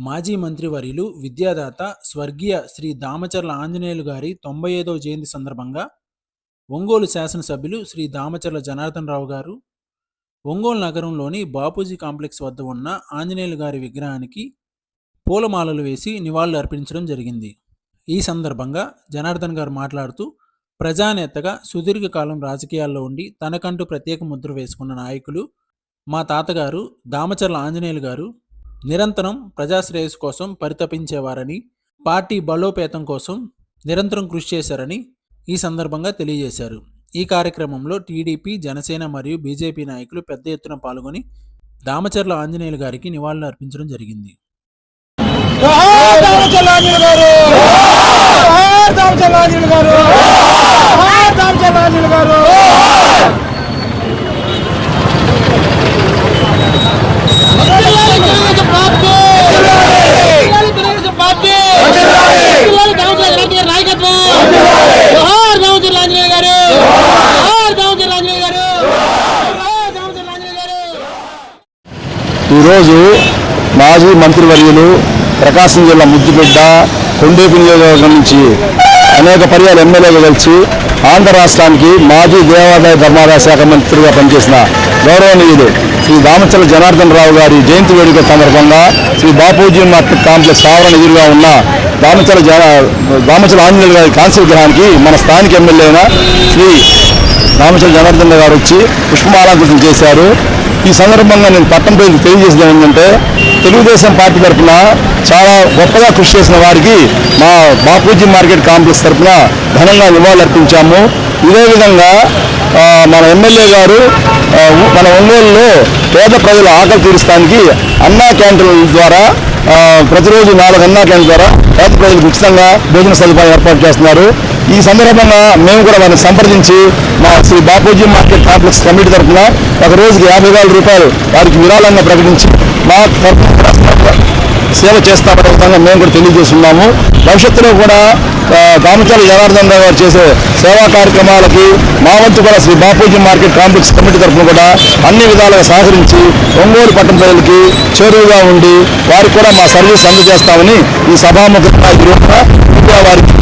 మాజీ మంత్రివర్యులు విద్యాదాత స్వర్గీయ శ్రీ దామచర్ల ఆంజనేయులు గారి తొంభై ఐదవ జయంతి సందర్భంగా ఒంగోలు శాసనసభ్యులు శ్రీ దామచర్ల జనార్దన్ రావు గారు ఒంగోలు నగరంలోని బాపూజీ కాంప్లెక్స్ వద్ద ఉన్న ఆంజనేయులు గారి విగ్రహానికి పూలమాలలు వేసి నివాళులు అర్పించడం జరిగింది. ఈ సందర్భంగా జనార్దన్ గారు మాట్లాడుతూ ప్రజానేతగా సుదీర్ఘకాలం రాజకీయాల్లో ఉండి తనకంటూ ప్రత్యేక ముద్ర వేసుకున్న నాయకులు మా తాతగారు దామచర్ల ఆంజనేయులు గారు నిరంతరం ప్రజాశ్రేయస్సు కోసం పరితపించేవారని పార్టీ బలోపేతం కోసం నిరంతరం కృషి చేశారని ఈ సందర్భంగా తెలియజేశారు ఈ కార్యక్రమంలో టీడీపీ జనసేన మరియు బీజేపీ నాయకులు పెద్ద ఎత్తున పాల్గొని దామచర్ల ఆంజనేయులు గారికి నివాళులు అర్పించడం జరిగింది గారు జోహార్ రామచంద్రాంజలి గారు జోహార్ రామచంద్రాంజలి గారు తెలుగుదేశం పార్టీ తెలుగుదేశం పార్టీ రామచంద్రాంజలి నాయకత్వం జోహార్ రామచంద్రాంజలి గారు జోహార్ రామచంద్రాంజలి గారు జోహార్ రామచంద్రాంజలి గారు ఈరోజు మాజీ మంత్రివర్యులు ప్రకాశం జిల్లా ముద్దుబిడ్డ కొండేపు నియోజకవర్గం నుంచి అనేక పర్యాలు ఎమ్మెల్యేలు కలిసి ఆంధ్ర రాష్ట్రానికి మాజీ దేవాదాయ ధర్మాదాయ శాఖ మంత్రిగా పనిచేసిన గౌరవనీయులు శ్రీ దామచల జనార్దన్ రావు గారి జయంతి వేడుక సందర్భంగా శ్రీ బాపూజీ మార్కెట్ కాంప్లెక్స్ ఆవరణ ఎదురుగా ఉన్న దామచల జన దామచల ఆంజనేయులు గారి కాంస్య విగ్రహానికి మన స్థానిక ఎమ్మెల్యే అయిన శ్రీ రామచంద్ర జనార్దన్ గారు వచ్చి పుష్పమాలంకృతం చేశారు. ఈ సందర్భంగా నేను పట్టణ ప్రజలకు తెలియజేసేది ఏంటంటే తెలుగుదేశం పార్టీ తరఫున చాలా గొప్పగా కృషి చేసిన వారికి మా బాపూజీ మార్కెట్ కాంప్లెక్స్ తరఫున ఘనంగా నివాళులర్పించాము ఇదే విధంగా మన ఎమ్మెల్యే గారు మన ఒంగోలులో పేద ప్రజల ఆకలి తీర్చడానికి అన్నా క్యాంటీన్ల ద్వారా ప్రతిరోజు నాలుగు అన్నాట్ల ద్వారా పేద ప్రజలకు ఉచితంగా భోజన సదుపాయం ఏర్పాటు చేస్తున్నారు. ఈ సందర్భంగా మేము కూడా వారిని సంప్రదించి మా Shri Bapuji market complex committee తరఫున ఒక రోజుకి యాభై వేల రూపాయలు వారికి విరాళంగా ప్రకటించి మా తరఫున సేవ చేస్తామనే విధంగా మేము కూడా తెలియజేస్తున్నాము. భవిష్యత్తులో కూడా ఆ, జనార్దన్ రావు గారు చేసే సేవా కార్యక్రమాలకి మా వంతు కూడా Shri Bapuji market complex committee తరఫున కూడా అన్ని విధాలుగా సహకరించి ఒంగోలు పట్టణ ప్రజలకి చేరువుగా ఉండి వారికి కూడా మా సర్వీస్ అందజేస్తామని ఈ సభాముఖంగా ఈ రోజున మీడియా వారికి